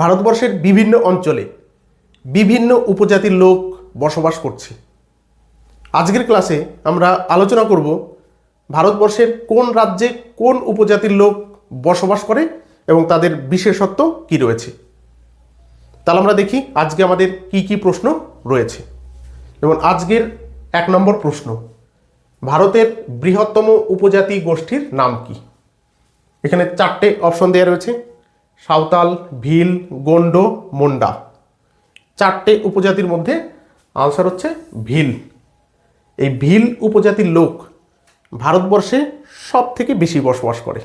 ভারতবর্ষের বিভিন্ন অঞ্চলে বিভিন্ন উপজাতির লোক বসবাস করছে। আজকের ক্লাসে আমরা আলোচনা করব ভারতবর্ষের কোন রাজ্যে কোন উপজাতির লোক বসবাস করে এবং তাদের বিশেষত্ব কি রয়েছে। তাহলে আমরা দেখি আজকে আমাদের কি কি প্রশ্ন রয়েছে। যেমন আজকের এক নম্বর প্রশ্ন, ভারতের বৃহত্তম উপজাতি গোষ্ঠীর নাম কি? এখানে চারটে অপশন দেওয়া রয়েছে। সাঁওতাল, ভিল, গন্ড, মুন্ডা। চারটে উপজাতির মধ্যে আনসার হচ্ছে ভিল। এই ভিল উপজাতির লোক ভারতবর্ষে সব থেকে বেশি বসবাস করে।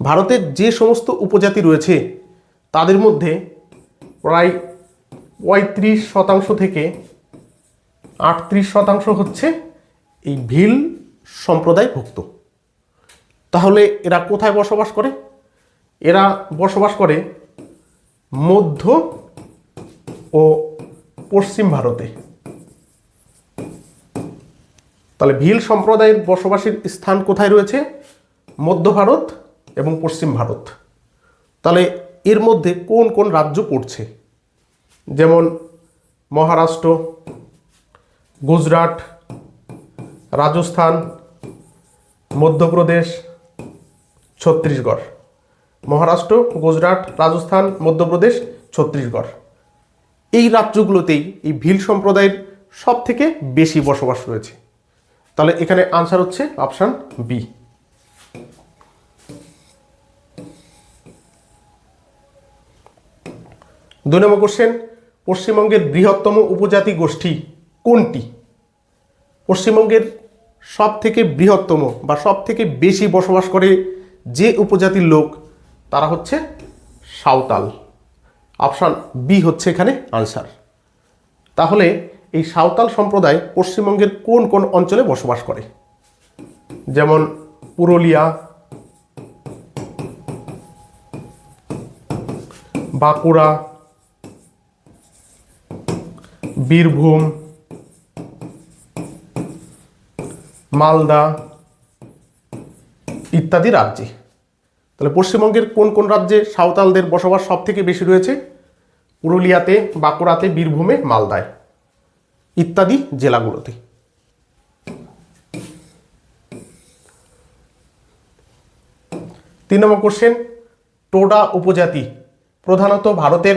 ভারতের যে সমস্ত উপজাতি রয়েছে, তাদের মধ্যে প্রায় পঁয়ত্রিশ শতাংশ থেকে আটত্রিশ শতাংশ হচ্ছে এই ভিল সম্প্রদায়ভুক্ত। তাহলে এরা কোথায় বসবাস করে? এরা বসবাস করে মধ্য ও পশ্চিম ভারতে। তাহলে ভিল সম্প্রদায়ের বসবাসের স্থান কোথায় রয়েছে? মধ্য ভারত এবং পশ্চিম ভারত। তাহলে এর মধ্যে কোন কোন রাজ্য পড়ছে? যেমন মহারাষ্ট্র, গুজরাট, রাজস্থান, মধ্যপ্রদেশ, ছত্তিশগড়। মহারাষ্ট্র, গুজরাট, রাজস্থান, মধ্যপ্রদেশ, ছত্তিশগড়। এই রাজ্যগুলোতেই এই ভিল সম্প্রদায়ের সব থেকে বেশি বসবাস রয়েছে। তাহলে এখানে আনসার হচ্ছে অপশান বি দুই নম্বর কোশ্চেন পশ্চিমবঙ্গের বৃহত্তম উপজাতি গোষ্ঠী কোনটি? পশ্চিমবঙ্গের সব থেকে বৃহত্তম বা সব থেকে বেশি বসবাস করে যে উপজাতির লোক তারা হচ্ছে সাঁওতাল। অপশান বি হচ্ছে এখানে আনসার। তাহলে এই সাঁওতাল সম্প্রদায় পশ্চিমবঙ্গের কোন কোন অঞ্চলে বসবাস করে? যেমন পুরুলিয়া, বাঁকুড়া, বীরভূম, মালদা ইত্যাদি রাজ্যে। তাহলে পশ্চিমবঙ্গের কোন কোন রাজ্যে সাঁওতালদের বসবাস সব থেকে বেশি রয়েছে? পুরুলিয়াতে, বাঁকুড়াতে, বীরভূমে, মালদায় ইত্যাদি জেলাগুলোতে। তিন নম্বর কোশ্চেন টোডা উপজাতি প্রধানত ভারতের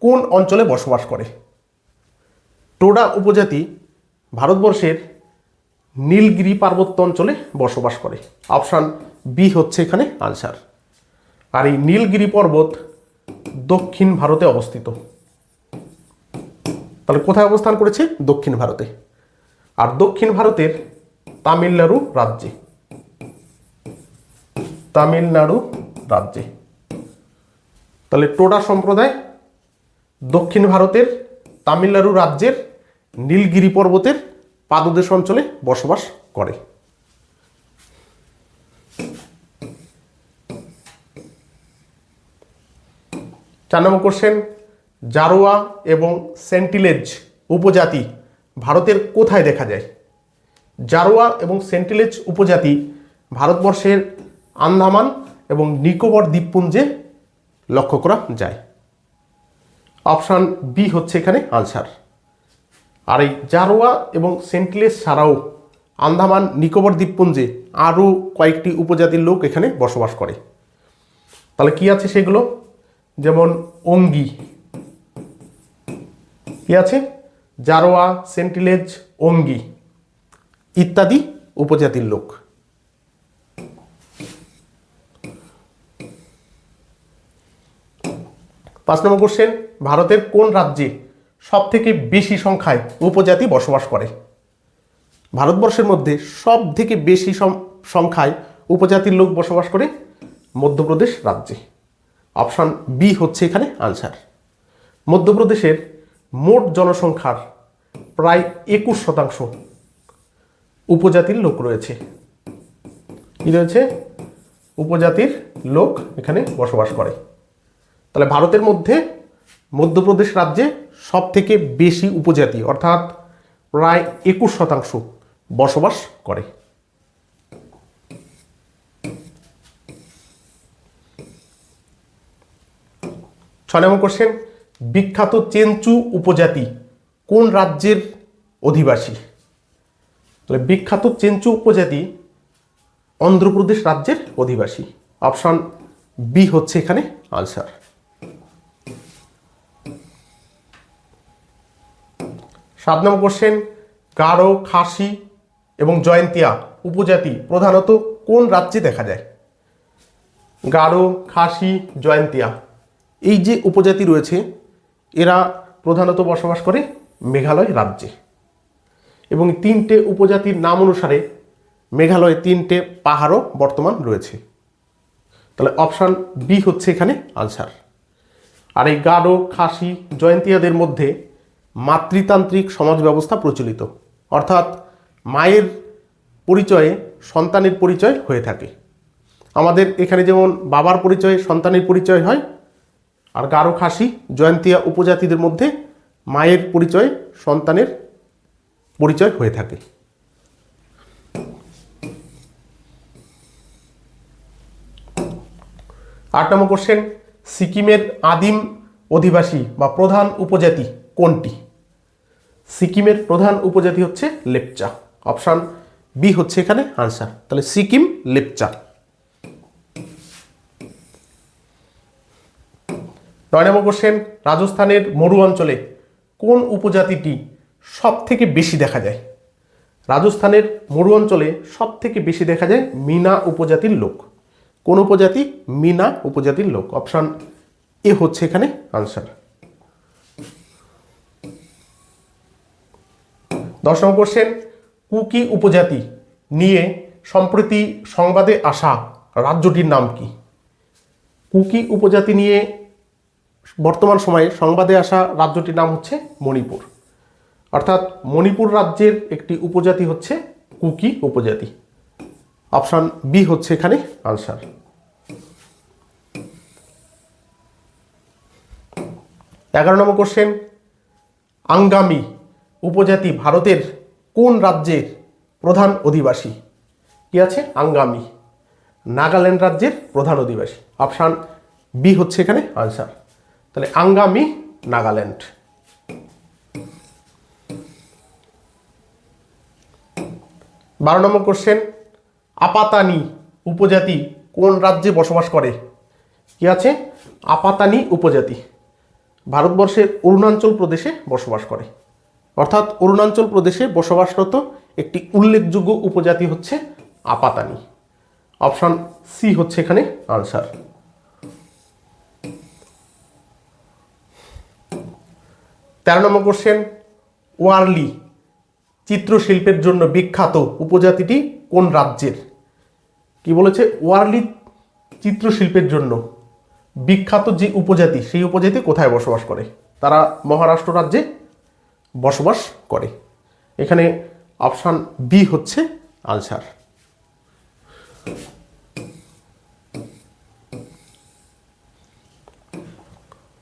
কোন অঞ্চলে বসবাস করে? টোডা উপজাতি ভারতবর্ষের নীলগিরি পার্বত্য অঞ্চলে বসবাস করে। অপশান বি হচ্ছে এখানে আনসার আর এই নীলগিরি পর্বত দক্ষিণ ভারতে অবস্থিত। তাহলে কোথায় অবস্থান করেছে? দক্ষিণ ভারতে। আর দক্ষিণ ভারতের তামিলনাড়ু রাজ্যে। তামিলনাড়ু রাজ্যে। তাহলে টোডা সম্প্রদায় দক্ষিণ ভারতের, তামিলনাড়ু রাজ্যের, নীলগিরি পর্বতের পাদদেশ অঞ্চলে বসবাস করে। চার নম্বর কোশ্চেন জারোয়া এবং সেন্টিলেজ উপজাতি ভারতের কোথায় দেখা যায়? জারোয়া এবং সেন্টিলেজ উপজাতি ভারতবর্ষের আন্দামান এবং নিকোবর দ্বীপপুঞ্জে লক্ষ্য করা যায়। অপশান বি হচ্ছে এখানে আনসার আর এই জারোয়া এবং সেন্টিলেজ ছাড়াও আন্দামান, নিকোবর দ্বীপপুঞ্জে আরও কয়েকটি উপজাতির লোক এখানে বসবাস করে। তাহলে কি আছে সেগুলো? যেমন অঙ্গি। কি আছে? জারোয়া, সেন্টিলেজ, অঙ্গি ইত্যাদি উপজাতির লোক। পাঁচ নম্বর কোশ্চেন ভারতের কোন রাজ্যে সব থেকে বেশি সংখ্যায় উপজাতি বসবাস করে? ভারতবর্ষের মধ্যে সব থেকে বেশি সংখ্যায় উপজাতির লোক বসবাস করে মধ্যপ্রদেশ রাজ্যে। অপশান বি হচ্ছে এখানে আনসার মধ্যপ্রদেশের মোট জনসংখ্যার প্রায় একুশ শতাংশ উপজাতির লোক রয়েছে। কি রয়েছে? উপজাতির লোক এখানে বসবাস করে। তাহলে ভারতের মধ্যে মধ্যপ্রদেশ রাজ্যে সব থেকে বেশি উপজাতি, অর্থাৎ প্রায় একুশ শতাংশ বসবাস করে। ছয় নম্বর কোশ্চেন বিখ্যাত চেঞ্চু উপজাতি কোন রাজ্যের অধিবাসী? তাহলে বিখ্যাত চেঞ্চু উপজাতি অন্ধ্রপ্রদেশ রাজ্যের অধিবাসী। অপশন বি হচ্ছে এখানে আনসার সাত নম্বর কোশ্চেন গারো, খাসি এবং জয়ন্তিয়া উপজাতি প্রধানত কোন রাজ্যে দেখা যায়? গারো, খাসি, জয়ন্তিয়া। এই যে উপজাতি রয়েছে, এরা প্রধানত বসবাস করে মেঘালয় রাজ্যে। এবং তিনটে উপজাতির নাম অনুসারে মেঘালয়ে তিনটে পাহাড়ও বর্তমান রয়েছে। তাহলে অপশান বি হচ্ছে এখানে আনসার। আর এই গারো খাসি, জয়ন্তিয়াদের মধ্যে মাতৃতান্ত্রিক সমাজ ব্যবস্থা প্রচলিত। অর্থাৎ মায়ের পরিচয়ে সন্তানের পরিচয় হয়ে থাকে। আমাদের এখানে যেমন বাবার পরিচয়ে সন্তানের পরিচয় হয় আর গারো খাসি, জয়ন্তিয়া উপজাতিদের মধ্যে মায়ের পরিচয়, সন্তানের পরিচয় হয়ে থাকে। আট নম্বর কোশ্চেন সিকিমের আদিম অধিবাসী বা প্রধান উপজাতি কোনটি? সিকিমের প্রধান উপজাতি হচ্ছে লেপচা। অপশান বি হচ্ছে এখানে আনসার তাহলে সিকিম, লেপচা। নয় নম্বর কোশ্চেন রাজস্থানের মরু অঞ্চলে কোন উপজাতিটি সব থেকে বেশি দেখা যায়? রাজস্থানের মরু অঞ্চলে সব থেকে বেশি দেখা যায় মিনা উপজাতির লোক। কোন উপজাতি? মিনা উপজাতির লোক। অপশান এ হচ্ছে এখানে আনসার দশ নম্বর কোশ্চেন কুকি উপজাতি নিয়ে সম্প্রতি সংবাদে আসা রাজ্যটির নাম কি? কুকি উপজাতি নিয়ে বর্তমান সময়ে সংবাদে আসা রাজ্যটির নাম হচ্ছে মণিপুর। অর্থাৎ মণিপুর রাজ্যের একটি উপজাতি হচ্ছে কুকি উপজাতি। অপশান বি হচ্ছে এখানে আনসার। এগারো নম্বর কোশ্চেন আঙ্গামি উপজাতি ভারতের কোন রাজ্যের প্রধান অধিবাসী? কি আছে? আঙ্গামি। নাগাল্যান্ড রাজ্যের প্রধান অধিবাসী। অপশান বি হচ্ছে এখানে আনসার। তাহলে আঙ্গামি নাগাল্যান্ড। বারো নম্বর কোশ্চেন আপাতানি উপজাতি কোন রাজ্যে বসবাস করে? কি আছে? আপাতানি উপজাতি। ভারতবর্ষের অরুণাচল প্রদেশে বসবাস করে। অর্থাৎ অরুণাচল প্রদেশে বসবাসরত একটি উল্লেখযোগ্য উপজাতি হচ্ছে আপাতানি। অপশান সি হচ্ছে এখানে আনসার তেরো নম্বর কোশ্চেন ওয়ার্লি চিত্রশিল্পের জন্য বিখ্যাত উপজাতিটি কোন রাজ্যের? কি বলেছে? ওয়ার্লি চিত্রশিল্পের জন্য বিখ্যাত যে উপজাতি, সেই উপজাতি কোথায় বসবাস করে? তারা মহারাষ্ট্র রাজ্যে বসবাস করে। এখানে অপশান বি হচ্ছে আনসার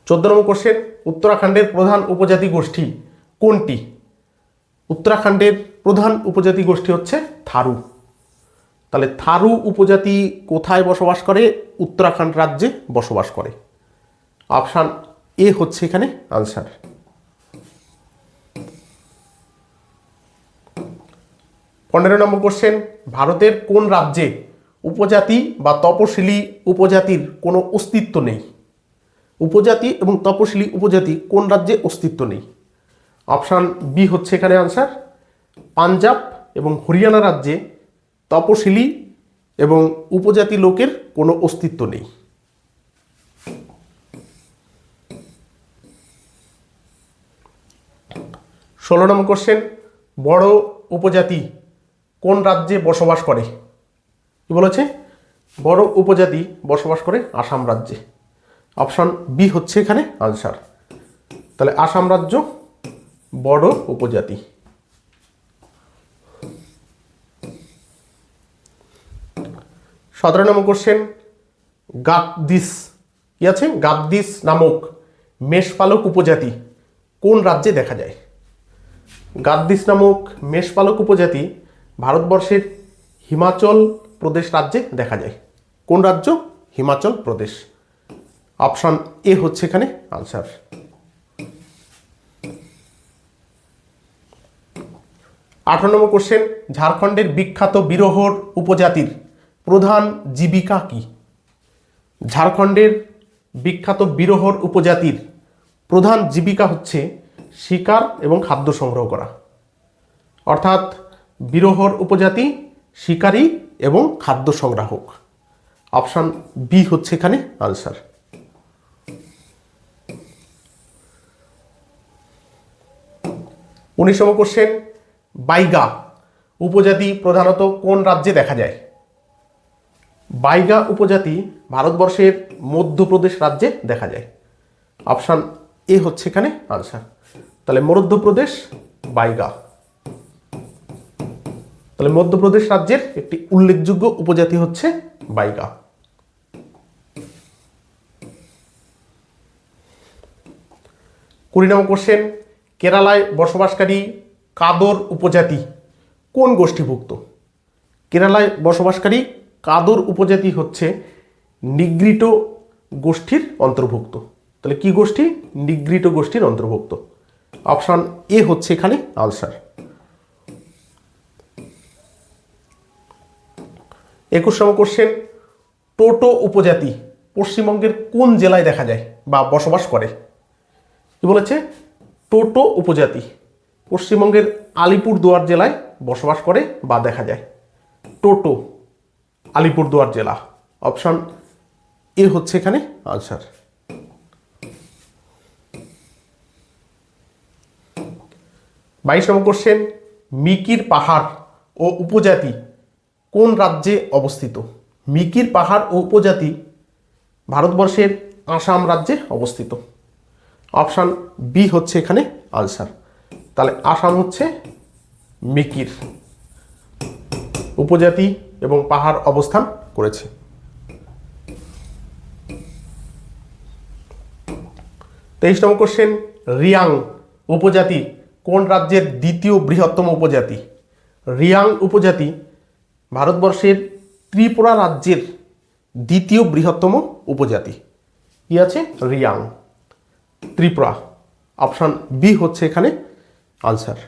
চোদ্দ নম্বর কোশ্চেন উত্তরাখণ্ডের প্রধান উপজাতি গোষ্ঠী কোনটি? উত্তরাখণ্ডের প্রধান উপজাতি গোষ্ঠী হচ্ছে থারু। তাহলে থারু উপজাতি কোথায় বসবাস করে? উত্তরাখণ্ড রাজ্যে বসবাস করে। অপশান এ হচ্ছে এখানে আনসার। পনেরো নম্বর কোশ্চেন, ভারতের কোন রাজ্যে উপজাতি বা তপশিলি উপজাতির কোনো অস্তিত্ব নেই? উপজাতি এবং তপশিলি উপজাতি কোন রাজ্যে অস্তিত্ব নেই? অপশান বি হচ্ছে এখানে আনসার পাঞ্জাব এবং হরিয়ানা রাজ্যে তপশিলি এবং উপজাতি লোকের কোনো অস্তিত্ব নেই। ষোলো নম্বর কোশ্চেন বড় উপজাতি কোন রাজ্যে বসবাস করে? কি বলেছে? বড় উপজাতি বসবাস করে আসাম রাজ্যে। অপশন বি হচ্ছে এখানে আনসার তাহলে আসাম রাজ্য, বড় উপজাতি। সতেরো নম্বর কোশ্চেন গাদ্দিস কি আছে? গাদ্দিস নামক মেষপালক উপজাতি কোন রাজ্যে দেখা যায়? গাদ্দিস নামক মেষপালক উপজাতি ভারতবর্ষের হিমাচল প্রদেশ রাজ্যে দেখা যায়। কোন রাজ্য? হিমাচল প্রদেশ। অপশান এ হচ্ছে এখানে আনসার আঠারো নম্বর কোশ্চেন ঝাড়খণ্ডের বিখ্যাত বিরহর উপজাতির প্রধান জীবিকা কি? ঝাড়খণ্ডের বিখ্যাত বিরহর উপজাতির প্রধান জীবিকা হচ্ছে শিকার এবং খাদ্য সংগ্রহ করা। অর্থাৎ বিরহর উপজাতি শিকারী এবং খাদ্য সংগ্রাহক। অপশান বি হচ্ছে এখানে আনসার উনিশ নম্বর কোশ্চেন বাইগা উপজাতি প্রধানত কোন রাজ্যে দেখা যায়? বাইগা উপজাতি ভারতবর্ষের মধ্যপ্রদেশ রাজ্যে দেখা যায়। অপশান এ হচ্ছে এখানে আনসার তাহলে মধ্যপ্রদেশ, বাইগা। তাহলে মধ্যপ্রদেশ রাজ্যের একটি উল্লেখযোগ্য উপজাতি হচ্ছে বাইগা। কুড়ি নম্বর কোশ্চেন কেরালায় বসবাসকারী কাদর উপজাতি কোন গোষ্ঠীভুক্ত? কেরালায় বসবাসকারী কাদর উপজাতি হচ্ছে নিগ্রিটো গোষ্ঠীর অন্তর্ভুক্ত। তাহলে কি গোষ্ঠী? নিগ্রিটো গোষ্ঠীর অন্তর্ভুক্ত। অপশান এ হচ্ছে এখানে আনসার। একুশ নম্বর কোশ্চেন টোটো উপজাতি পশ্চিমবঙ্গের কোন জেলায় দেখা যায় বা বসবাস করে? কি বলেছে? টোটো উপজাতি। পশ্চিমবঙ্গের আলিপুরদুয়ার জেলায় বসবাস করে বা দেখা যায়। টোটো, আলিপুরদুয়ার জেলা। অপশান এ হচ্ছে এখানে আনসার বাইশ নম্বর কোশ্চেন মিকির পাহাড় ও উপজাতি কোন রাজ্যে অবস্থিত? মিকির পাহাড় ও উপজাতি ভারতবর্ষের আসাম রাজ্যে অবস্থিত। অপশান বি হচ্ছে এখানে আনসার। তাহলে আসাম হচ্ছে মিকির। উপজাতি এবং পাহাড় অবস্থান করেছে। তেইশ নম্বর কোশ্চেন রিয়াং উপজাতি কোন রাজ্যের দ্বিতীয় বৃহত্তম উপজাতি? রিয়াং উপজাতি ভারতবর্ষের ত্রিপুরা রাজ্যের দ্বিতীয় বৃহত্তম উপজাতি। কি আছে? রিয়াং। ত্রিপুরা। অপশান বি হচ্ছে এখানে আনসার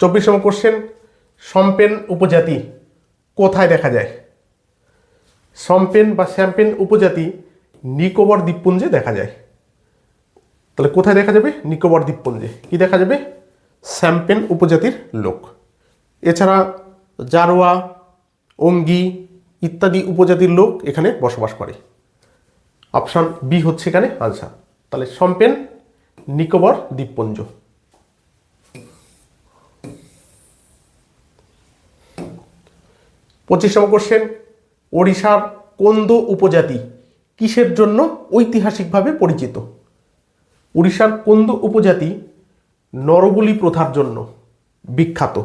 চব্বিশ নম্বর কোশ্চেন সম্পেন উপজাতি কোথায় দেখা যায়? সম্পেন বা শ্যাম্পেন উপজাতি নিকোবর দ্বীপপুঞ্জে দেখা যায়। তাহলে কোথায় দেখা যাবে? নিকোবর দ্বীপপুঞ্জে। কি দেখা যাবে? শ্যাম্পেন উপজাতির লোক। এছাড়া জারোয়া, অঙ্গি ইত্যাদি উপজাতির লোক এখানে বসবাস করে। অপশান বি হচ্ছে এখানে আনসার তাহলে সম্পেন নিকোবর দ্বীপপুঞ্জ। পঁচিশ নম্বর কোশ্চেন ওড়িশার কোন্দ উপজাতি কিসের জন্য ঐতিহাসিকভাবে পরিচিত? উড়িষ্যার কোন্দ উপজাতি নরবলি প্রথার জন্য বিখ্যাত।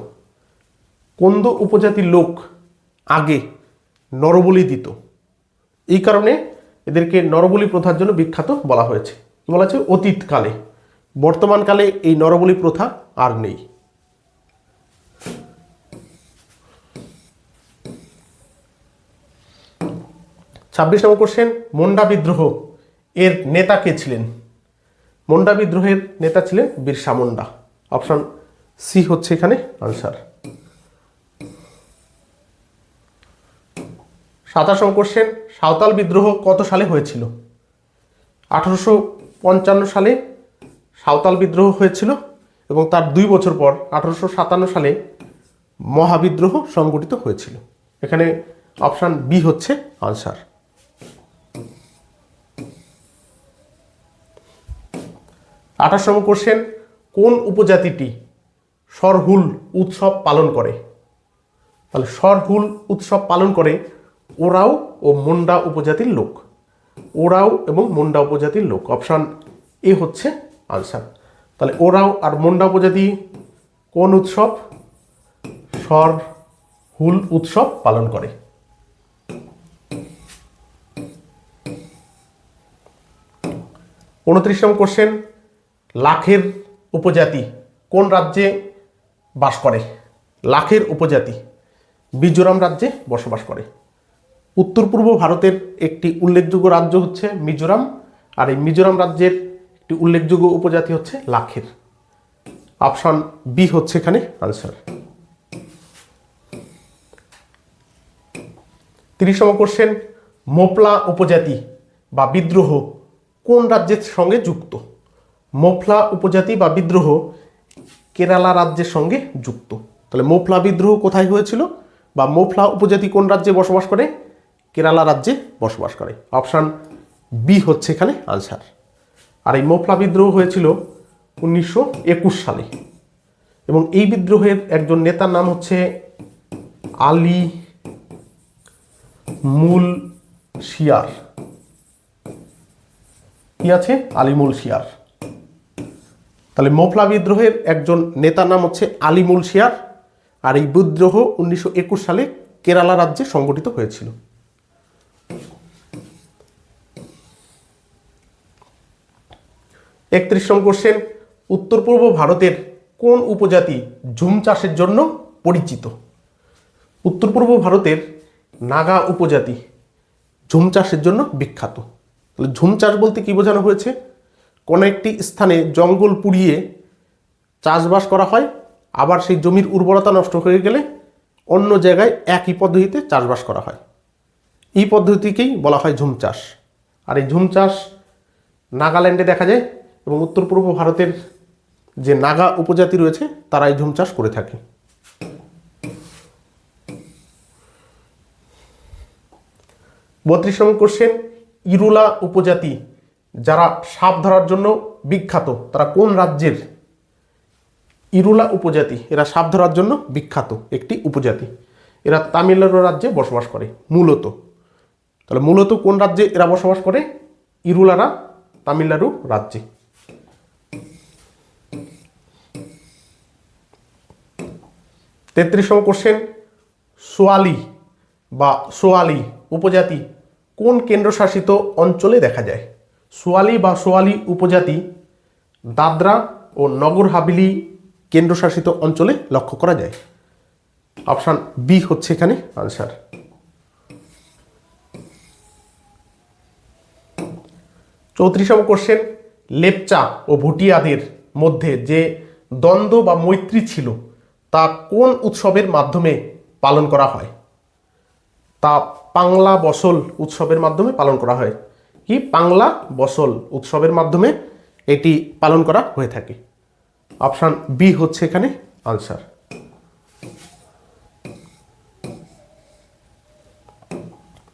কোন্দ উপজাতির লোক আগে নরবলি দিত। এই কারণে এদেরকে নরবলি প্রথার জন্য বিখ্যাত বলা হয়েছে। বলা হয়েছে? অতীতকালে। বর্তমানকালে এই নরবলি প্রথা আর নেই। ছাব্বিশ নম্বর কোশ্চেন মন্ডা বিদ্রোহ। এর নেতা কে ছিলেন? মন্ডা বিদ্রোহের নেতা ছিলেন বিরসা মুন্ডা। অপশন সি হচ্ছে এখানে আনসার সাতাশ কোশ্চেন সাঁওতাল বিদ্রোহ কত সালে হয়েছিল? আঠারোশো পঞ্চান্ন সালে সাঁওতাল বিদ্রোহ হয়েছিল এবং তার দুই বছর পর আঠারোশো সাতান্ন সালে মহাবিদ্রোহ সংগঠিত হয়েছিল। এখানে অপশান বি হচ্ছে আনসার আঠাশ নম্বর কোশ্চেন কোন উপজাতিটি সরহুল উৎসব পালন করে? তাহলে সরহুল উৎসব পালন করে ওরাও ও মুন্ডা উপজাতির লোক। ওরাও এবং মুন্ডা উপজাতির লোক। অপশান এ হচ্ছে আনসার। তাহলে ওরাও আর মুন্ডা উপজাতি কোন উৎসব? সর হুল উৎসব পালন করে। উনত্রিশ নম্বর কোশ্চেন লাখের উপজাতি কোন রাজ্যে বাস করে? লাখের উপজাতি, মিজোরাম রাজ্যে বসবাস করে। উত্তর পূর্ব ভারতের একটি উল্লেখযোগ্য রাজ্য হচ্ছে মিজোরাম, আর এই মিজোরাম রাজ্যের একটি উল্লেখযোগ্য উপজাতি হচ্ছে লাখের। অপশন বি হচ্ছে এখানে আনসার। তিরিশতম কোশ্চেন, মোপলা উপজাতি বা বিদ্রোহ কোন রাজ্যের সঙ্গে যুক্ত? মোফলা উপজাতি বা বিদ্রোহ কেরালা রাজ্যের সঙ্গে যুক্ত। তাহলে মোফলা বিদ্রোহ কোথায় হয়েছিল বা মোফলা উপজাতি কোন রাজ্যে বসবাস করে? কেরালা রাজ্যে বসবাস করে। অপশান বি হচ্ছে এখানে আনসার আর এই মোফলা বিদ্রোহ হয়েছিল উনিশশো একুশ সালে। এবং এই বিদ্রোহের একজন নেতার নাম হচ্ছে আলী মূল শিয়ার। কি আছে? আলিমুল শিয়ার। তাহলে মোফলা বিদ্রোহের একজন নেতার নাম হচ্ছে আলিমুল শিয়ার। আর এই বিদ্রোহ উনিশশো একুশ সালে কেরালা রাজ্যে সংগঠিত হয়েছিল। একত্রিশ নম্বর কোশ্চেন, উত্তর পূর্ব ভারতের কোন উপজাতি ঝুম চাষের জন্য পরিচিত? উত্তর পূর্ব ভারতের নাগা উপজাতি ঝুম চাষের জন্য বিখ্যাত। তাহলে ঝুম চাষ বলতে কি বোঝানো হয়েছে? কোনো একটি স্থানে জঙ্গল পুড়িয়ে চাষবাস করা হয়, আবার সেই জমির উর্বরতা নষ্ট হয়ে গেলে অন্য জায়গায় একই পদ্ধতিতে চাষবাস করা হয়। এই পদ্ধতিকেই বলা হয় ঝুম চাষ। আর এই ঝুম চাষ নাগাল্যান্ডে দেখা যায় এবং উত্তর পূর্ব ভারতের যে নাগা উপজাতি রয়েছে তারা এই ঝুম চাষ করে থাকে। বত্রিশ নম্বর কোশ্চেন ইরুলা উপজাতি যারা সাপ ধরার জন্য বিখ্যাত, তারা কোন রাজ্যের? ইরুলা উপজাতি, এরা সাপ ধরার জন্য বিখ্যাত একটি উপজাতি। এরা তামিলনাড়ু রাজ্যে বসবাস করে, মূলত। তাহলে মূলত কোন রাজ্যে এরা বসবাস করে? ইরুলারা তামিলনাড়ু রাজ্যে। তেত্রিশতম কোশ্চেন সোয়ালি বা সোয়ালি উপজাতি কোন কেন্দ্রশাসিত অঞ্চলে দেখা যায়? সোয়ালি বা সোয়ালি উপজাতি দাদরা ও নগর হাবিলি কেন্দ্রশাসিত অঞ্চলে লক্ষ্য করা যায়? অপশান বি হচ্ছে এখানে আনসার চৌত্রিশম কোশ্চেন লেপচা ও ভুটিয়াদের মধ্যে যে দ্বন্দ্ব বা মৈত্রী ছিল তা কোন উৎসবের মাধ্যমে পালন করা হয়? তা পাংলা বসল উৎসবের মাধ্যমে পালন করা হয়। কি পাংলা বসল উৎসবের মাধ্যমে এটি পালন করা হয়ে থাকে? অপশান বি হচ্ছে এখানে আনসার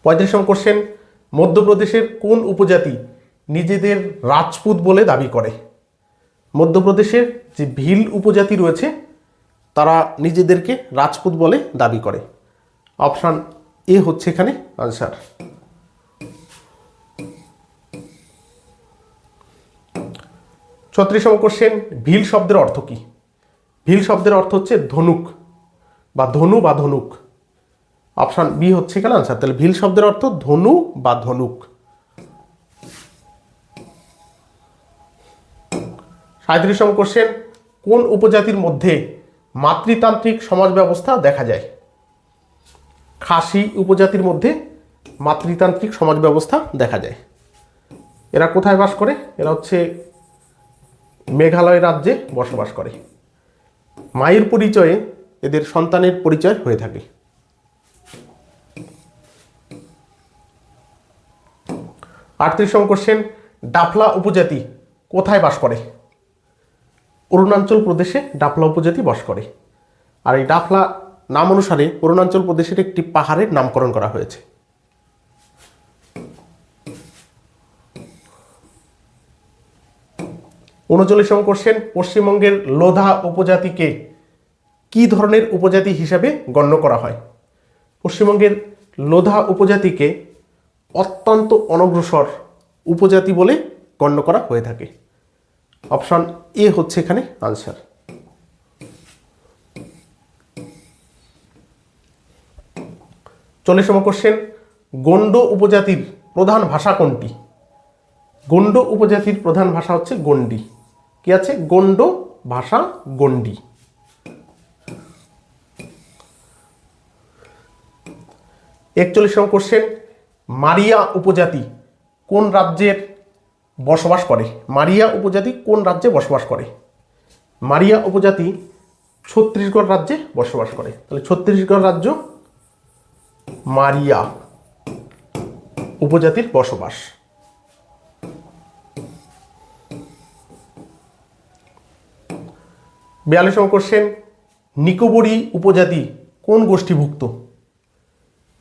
পঁয়ত্রিশ নম্বর কোশ্চেন মধ্যপ্রদেশের কোন উপজাতি নিজেদের রাজপুত বলে দাবি করে? মধ্যপ্রদেশের যে ভিল উপজাতি রয়েছে তারা নিজেদেরকে রাজপুত বলে দাবি করে। অপশান এ হচ্ছে এখানে আনসার ছত্রিশতম কোশ্চেন ভিল শব্দের অর্থ কি? ভিল শব্দের অর্থ হচ্ছে ধনুক বা ধনু বা ধনুক। অপশান বি হচ্ছে এখানে আনসার তাহলে ভিল শব্দের অর্থ ধনু বা ধনুক। সাঁত্রিশতম কোশ্চেন কোন উপজাতির মধ্যে মাতৃতান্ত্রিক সমাজ ব্যবস্থা দেখা যায়। খাসি উপজাতির মধ্যে মাতৃতান্ত্রিক সমাজ ব্যবস্থা দেখা যায়। এরা কোথায় বাস করে? এরা হচ্ছে মেঘালয় রাজ্যে বসবাস করে। মায়ের পরিচয়ে এদের সন্তানের পরিচয় হয়ে থাকে। আটত্রিশতম কোশ্চেন ডাফলা উপজাতি কোথায় বাস করে? অরুণাচল প্রদেশে ডাফলা উপজাতি বাস করে। আর এই ডাফলা নাম অনুসারে অরুণাচল প্রদেশের একটি পাহাড়ের নামকরণ করা হয়েছে। উনচল্লিশতম কোশ্চেন, পশ্চিমবঙ্গের লোধা উপজাতিকে কি ধরনের উপজাতি হিসাবে গণ্য করা হয়? পশ্চিমবঙ্গের লোধা উপজাতিকে অত্যন্ত অনগ্রসর উপজাতি বলে গণ্য করা হয়ে থাকে। অপশন এ হচ্ছে এখানে আনসার চল্লিশতম কোশ্চেন গন্ড উপজাতির প্রধান ভাষা কোনটি? গন্ড উপজাতির প্রধান ভাষা হচ্ছে গন্ডি কি আছে? গন্ড ভাষা গন্ডি একচল্লিশ নম্বর কোশ্চেন মারিয়া উপজাতি কোন রাজ্যের বসবাস করে। মারিয়া উপজাতি কোন রাজ্যে বসবাস করে? মারিয়া উপজাতি ছত্তিশগড় রাজ্যে বসবাস করে। তাহলে ছত্তিশগড় রাজ্য মারিয়া উপজাতির বসবাস। বিয়াল্লিশ নম্বর কোশ্চেন নিকোবরি উপজাতি কোন গোষ্ঠীভুক্ত?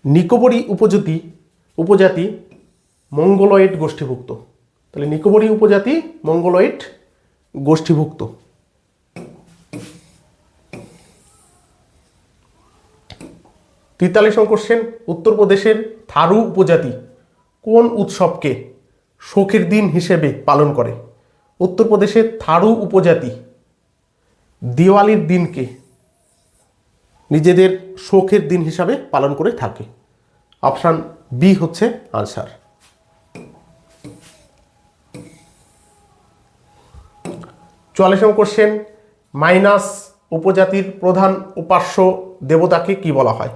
নিকোবরি উপজাতি উপজাতি মঙ্গলয়েড গোষ্ঠীভুক্ত। তাহলে নিকোবরি উপজাতি মঙ্গলয়েড গোষ্ঠীভুক্ত। তেতাল্লিশ নম্বর কোশ্চেন উত্তরপ্রদেশের থারু উপজাতি কোন উৎসবকে শোকের দিন হিসেবে পালন করে? উত্তরপ্রদেশের থারু উপজাতি দিওয়ালির দিনকে নিজেদের শোকের দিন হিসাবে পালন করে থাকে। অপশান বি হচ্ছে আনসার। চুয়াল্লিশ নম্বর কোশ্চেন মাইনাস উপজাতির প্রধান উপাস্য দেবতাকে কি বলা হয়?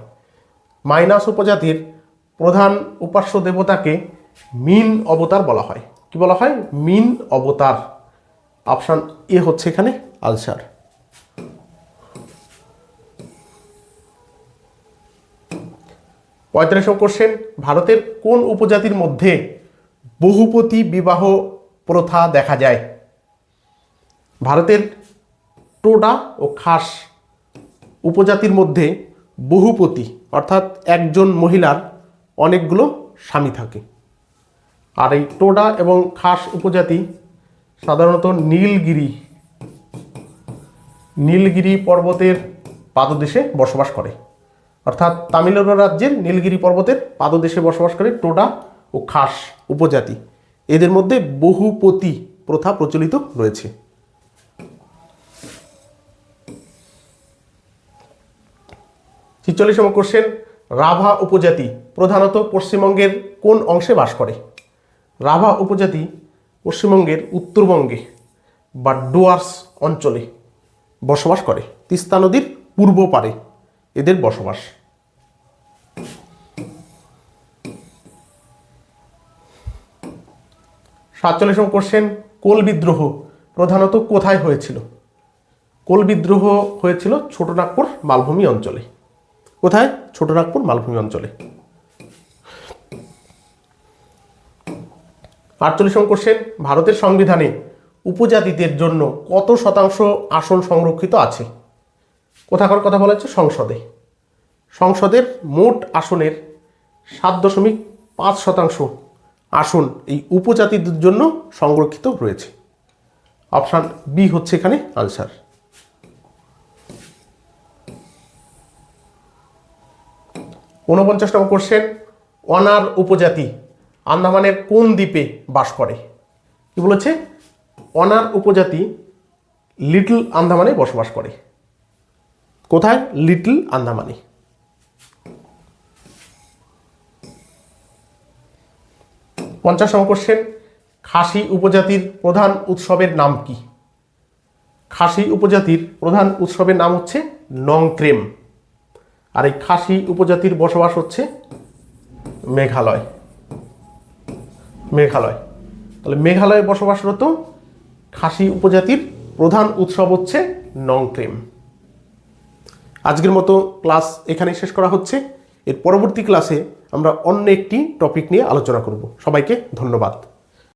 মাইনাস উপজাতির প্রধান উপাস্য দেবতাকে মিন অবতার বলা হয়। কি বলা হয়? মিন অবতার। অপশান এ হচ্ছে এখানে আলসার পঁয়তাল্লিশ কোশ্চেন ভারতের কোন উপজাতির মধ্যে বহুপতি বিবাহ প্রথা দেখা যায়? ভারতের টোডা ও খাস উপজাতির মধ্যে বহুপতি, অর্থাৎ একজন মহিলার অনেকগুলো স্বামী থাকে। আর এই টোডা এবং খাস উপজাতি সাধারণত নীলগিরি নীলগিরি পর্বতের পাদদেশে বসবাস করে। অর্থাৎ তামিলনাড়ু রাজ্যের নীলগিরি পর্বতের পাদদেশে বসবাস করে টোডা ও খাস উপজাতি। এদের মধ্যে বহুপতি প্রথা প্রচলিত রয়েছে। ছিচল্লিশ কোশ্চেন, রাভা উপজাতি প্রধানত পশ্চিমবঙ্গের কোন অংশে বাস করে? রাভা উপজাতি পশ্চিমবঙ্গের উত্তরবঙ্গে বা ডুয়ার্স অঞ্চলে বসবাস করে, তিস্তা নদীর পূর্ব পারে এদের বসবাস। সাতচল্লিশম কোশ্চেন, কোল বিদ্রোহ প্রধানত কোথায় হয়েছিল? কোল বিদ্রোহ হয়েছিল ছোটনাগপুর মালভূমি অঞ্চলে। কোথায়? ছোটনাগপুর মালভূমি অঞ্চলে। আটচল্লিশ নম্বর কোশ্চেন ভারতের সংবিধানে উপজাতিদের জন্য কত শতাংশ আসন সংরক্ষিত আছে? কোথাকার কথা বলা হচ্ছে সংসদে। সংসদের মোট আসনের সাত দশমিক পাঁচ শতাংশ আসন এই উপজাতিদের জন্য সংরক্ষিত রয়েছে। অপশান বি হচ্ছে এখানে আনসার ঊনপঞ্চাশ নম্বর কোশ্চেন, অনার উপজাতি আন্দামানের কোন দ্বীপে বাস করে? কি বলেছে? অনার উপজাতি লিটল আন্দামানে বসবাস করে। কোথায়? লিটল আন্দামানে। পঞ্চাশ নম্বর কোশ্চেন, খাসি উপজাতির প্রধান উৎসবের নাম কি? খাসি উপজাতির প্রধান উৎসবের নাম হচ্ছে নংক্রেম। আর এই খাসি উপজাতির বসবাস হচ্ছে মেঘালয়। মেঘালয়। তাহলে মেঘালয়ে বসবাসরত খাসি উপজাতির প্রধান উৎসব হচ্ছে নংক্রেম আজকের মতো ক্লাস এখানেই শেষ করা হচ্ছে। এর পরবর্তী ক্লাসে আমরা অন্য একটি টপিক নিয়ে আলোচনা করব। সবাইকে ধন্যবাদ।